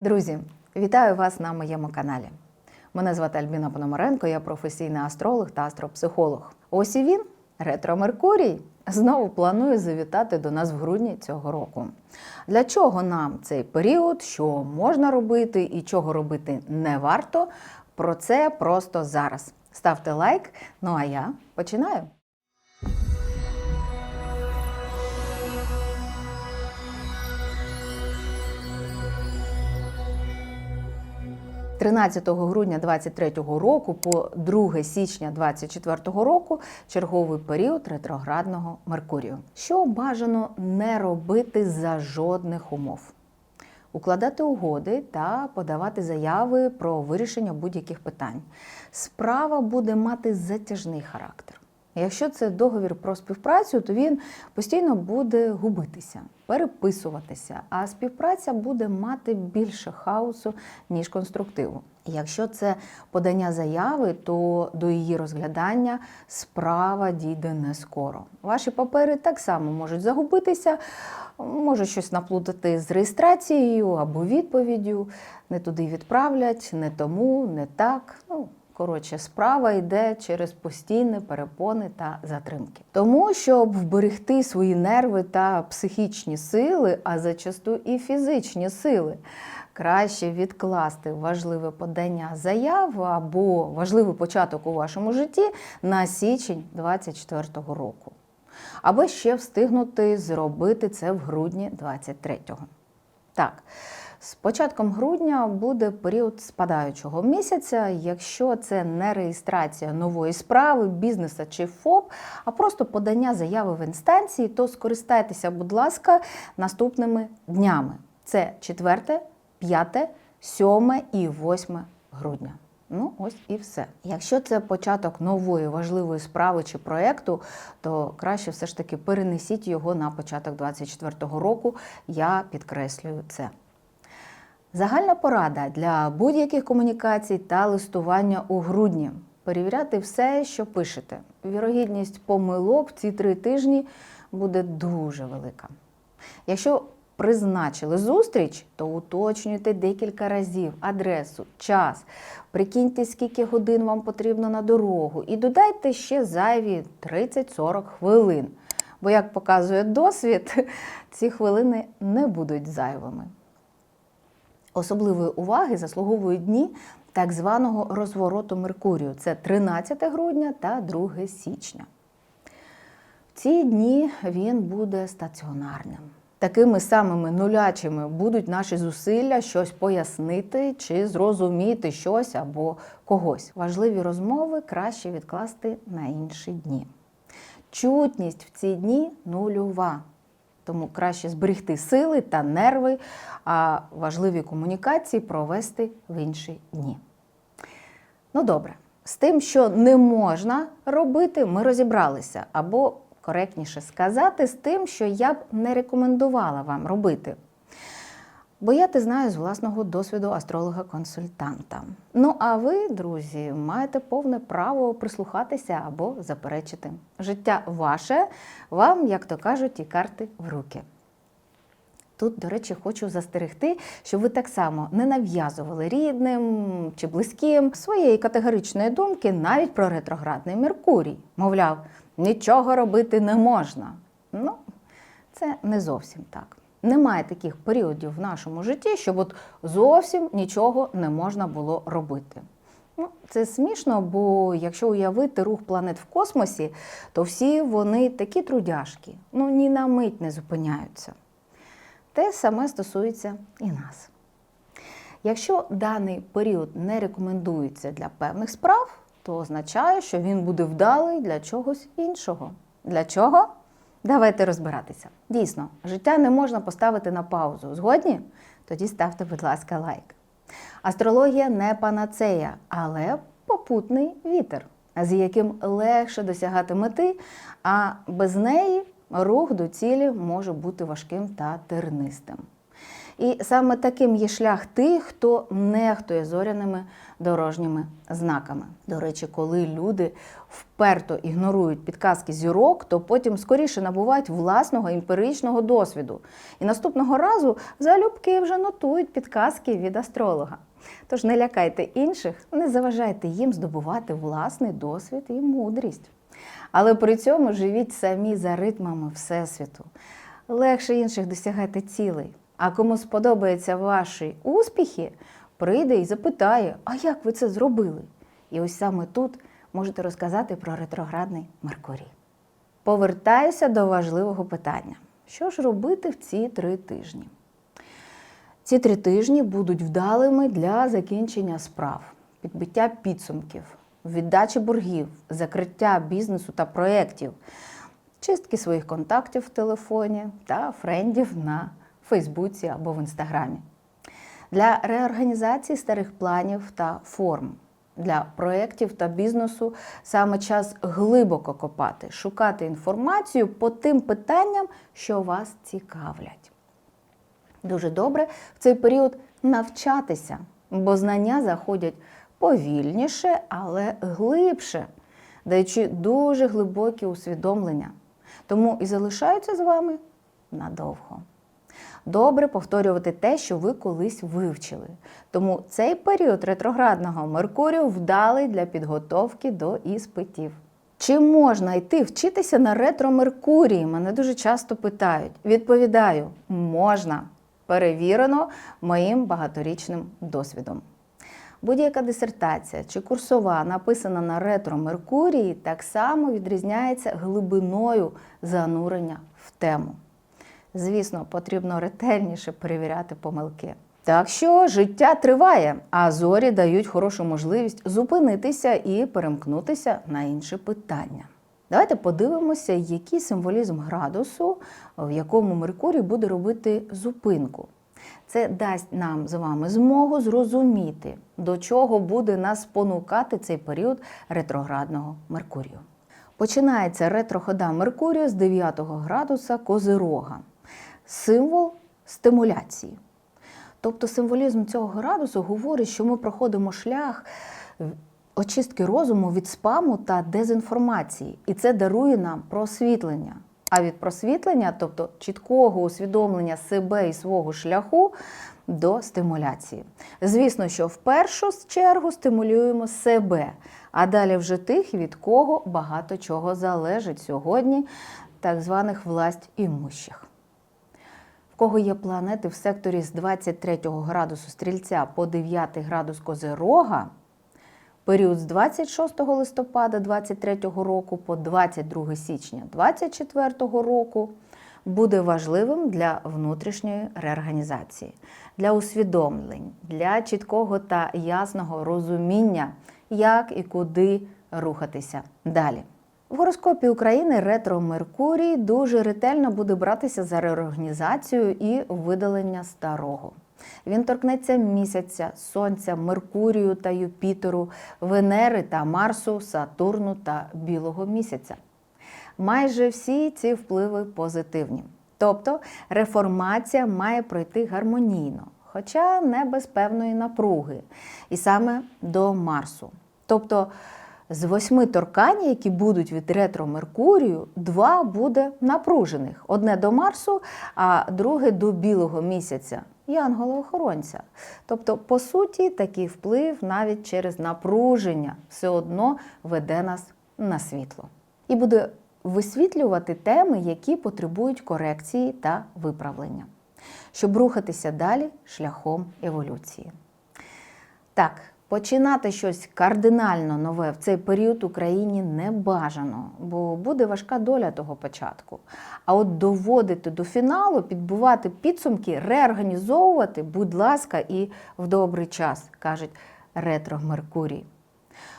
Друзі, вітаю вас на моєму каналі. Мене звати Альбіна Пономаренко, я професійний астролог та астропсихолог. Ось і він, ретро Меркурій, знову планує завітати до нас в грудні цього року. Для чого нам цей період, що можна робити і чого робити не варто? Про це просто зараз. Ставте лайк. Ну а я починаю. 13 грудня 2023 року по 2 січня 2024 року черговий період ретроградного Меркурію. Що бажано не робити за жодних умов. Укладати угоди та подавати заяви про вирішення будь-яких питань. Справа буде мати затяжний характер. Якщо це договір про співпрацю, то він постійно буде губитися, переписуватися, а співпраця буде мати більше хаосу, ніж конструктиву. Якщо це подання заяви, то до її розглядання справа дійде не скоро. Ваші папери так само можуть загубитися, можуть щось наплутати з реєстрацією або відповіддю, не туди відправлять, не тому, не так. Ну, Коротше, справа йде через постійні перепони та затримки. Тому, щоб вберегти свої нерви та психічні сили, а зачасту і фізичні сили, краще відкласти важливе подання заяв або важливий початок у вашому житті на січень 2024 року. Або ще встигнути зробити це в грудні 2023. Так. З початком грудня буде період спадаючого місяця, якщо це не реєстрація нової справи, бізнеса чи ФОП, а просто подання заяви в інстанції, то скористайтеся, будь ласка, наступними днями: це 4, 5, 7 і 8 грудня. Ну, ось і все. Якщо це початок нової важливої справи чи проєкту, то краще все ж таки перенесіть його на початок 2024 року. Я підкреслюю це. Загальна порада для будь-яких комунікацій та листування у грудні. Перевіряти все, що пишете. Вірогідність помилок в ці три тижні буде дуже велика. Якщо призначили зустріч, то уточнюйте декілька разів адресу, час, прикиньте, скільки годин вам потрібно на дорогу, і додайте ще зайві 30-40 хвилин. Бо, як показує досвід, ці хвилини не будуть зайвими. Особливої уваги заслуговують дні так званого розвороту Меркурію. Це 13 грудня та 2 січня. В ці дні він буде стаціонарним. Такими самими нулячими будуть наші зусилля щось пояснити чи зрозуміти щось або когось. Важливі розмови краще відкласти на інші дні. Чутність в ці дні нульова. Тому краще зберегти сили та нерви, а важливі комунікації провести в інші дні. Ну добре, з тим, що не можна робити, ми розібралися. Або, коректніше сказати, з тим, що я б не рекомендувала вам робити. Бо я те знаю з власного досвіду астролога-консультанта. Ну а ви, друзі, маєте повне право прислухатися або заперечити. Життя ваше, вам, як то кажуть, і карти в руки. Тут, до речі, хочу застерегти, щоб ви так само не нав'язували рідним чи близьким своєї категоричної думки навіть про ретроградний Меркурій. Мовляв, нічого робити не можна. Ну, це не зовсім так. Немає таких періодів в нашому житті, щоб от зовсім нічого не можна було робити. Ну, Це смішно, бо якщо уявити рух планет в космосі, то всі вони такі трудяшки, ну ні на мить не зупиняються. Те саме стосується і нас. Якщо даний період не рекомендується для певних справ, то означає, що він буде вдалий для чогось іншого. Для чого? Давайте розбиратися. Дійсно, життя не можна поставити на паузу. Згодні? Тоді ставте, будь ласка, лайк. Астрологія не панацея, але попутний вітер, з яким легше досягати мети, а без неї рух до цілі може бути важким та тернистим. І саме таким є шлях тих, хто нехтує зоряними дорожніми знаками. До речі, коли люди вперто ігнорують підказки зірок, то потім скоріше набувають власного емпіричного досвіду. І наступного разу залюбки вже нотують підказки від астролога. Тож не лякайте інших, не заважайте їм здобувати власний досвід і мудрість. Але при цьому живіть самі за ритмами Всесвіту. Легше інших досягати цілей. А кому сподобаються ваші успіхи, прийде і запитає, а як ви це зробили? І ось саме тут можете розказати про ретроградний Меркурій. Повертаюся до важливого питання: що ж робити в ці три тижні? Ці три тижні будуть вдалими для закінчення справ, підбиття підсумків, віддачі боргів, закриття бізнесу та проєктів, чистки своїх контактів в телефоні та френдів на Фейсбуці або в Інстаграмі. Для реорганізації старих планів та форм. Для проєктів та бізнесу саме час глибоко копати, шукати інформацію по тим питанням, що вас цікавлять. Дуже добре в цей період навчатися, бо знання заходять повільніше, але глибше, даючи дуже глибокі усвідомлення. Тому і залишаються з вами надовго. Добре повторювати те, що ви колись вивчили. Тому цей період ретроградного Меркурію вдалий для підготовки до іспитів. Чи можна йти вчитися на ретро Меркурії? Мене дуже часто питають. Відповідаю, можна. Перевірено моїм багаторічним досвідом. Будь-яка дисертація чи курсова, написана на ретро Меркурії, так само відрізняється глибиною занурення в тему. Звісно, потрібно ретельніше перевіряти помилки. Так що життя триває, а зорі дають хорошу можливість зупинитися і перемкнутися на інші питання. Давайте подивимося, який символізм градусу, в якому Меркурій буде робити зупинку. Це дасть нам з вами змогу зрозуміти, до чого буде нас спонукати цей період ретроградного Меркурію. Починається ретрохода Меркурію з 9 градуса Козирога, символ стимуляції. Тобто символізм цього градусу говорить, що ми проходимо шлях очистки розуму від спаму та дезінформації, і це дарує нам просвітлення. А від просвітлення, тобто чіткого усвідомлення себе і свого шляху до стимуляції. Звісно, що в першу чергу стимулюємо себе, а далі вже тих, від кого багато чого залежить сьогодні, так званих власть імущих. Кого є планети в секторі з 23 градусу стрільця по 9 градус Козирога, період з 26 листопада 23 року по 22 січня 24 року буде важливим для внутрішньої реорганізації, для усвідомлень, для чіткого та ясного розуміння, як і куди рухатися далі. В гороскопі України ретро Меркурій дуже ретельно буде братися за реорганізацію і видалення старого. Він торкнеться місяця, сонця, Меркурію та Юпітеру, Венери та Марсу, Сатурну та Білого місяця. Майже всі ці впливи позитивні. Тобто реформація має пройти гармонійно, хоча не без певної напруги, і саме до Марсу. Тобто з восьми торкань, які будуть від ретро Меркурію, два буде напружених: одне до Марсу, а друге до білого місяця. Янгола-охоронця. Тобто, по суті, такий вплив навіть через напруження все одно веде нас на світло. І буде висвітлювати теми, які потребують корекції та виправлення, щоб рухатися далі шляхом еволюції. Так, Починати щось кардинально нове в цей період Україні не бажано, бо буде важка доля того початку. А от доводити до фіналу, підбувати підсумки, реорганізовувати, будь ласка, і в добрий час, кажуть ретро Меркурій.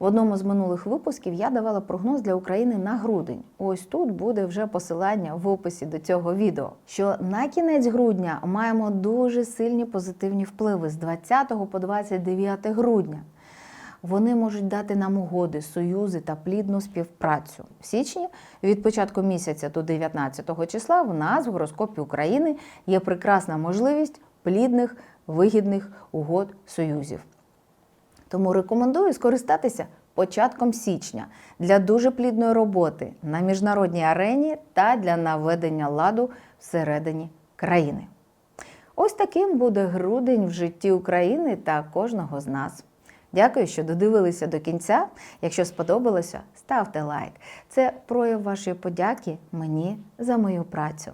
В одному з минулих випусків я давала прогноз для України на грудень. Ось тут буде вже посилання в описі до цього відео. Що на кінець грудня маємо дуже сильні позитивні впливи з 20 по 29 грудня. Вони можуть дати нам угоди, союзи та плідну співпрацю. В січні від початку місяця до 19 числа в нас в гороскопі України є прекрасна можливість плідних, вигідних угод союзів. Тому рекомендую скористатися початком січня для дуже плідної роботи на міжнародній арені та для наведення ладу всередині країни. Ось таким буде грудень в житті України та кожного з нас. Дякую, що додивилися до кінця. Якщо сподобалося, ставте лайк. Це прояв вашої подяки мені за мою працю.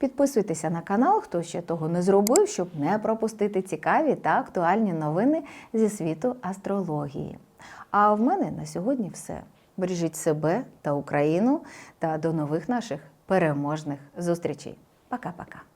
Підписуйтеся на канал, хто ще того не зробив, щоб не пропустити цікаві та актуальні новини зі світу астрології. А в мене на сьогодні все. Бережіть себе та Україну та до нових наших переможних зустрічей. Пока-пока.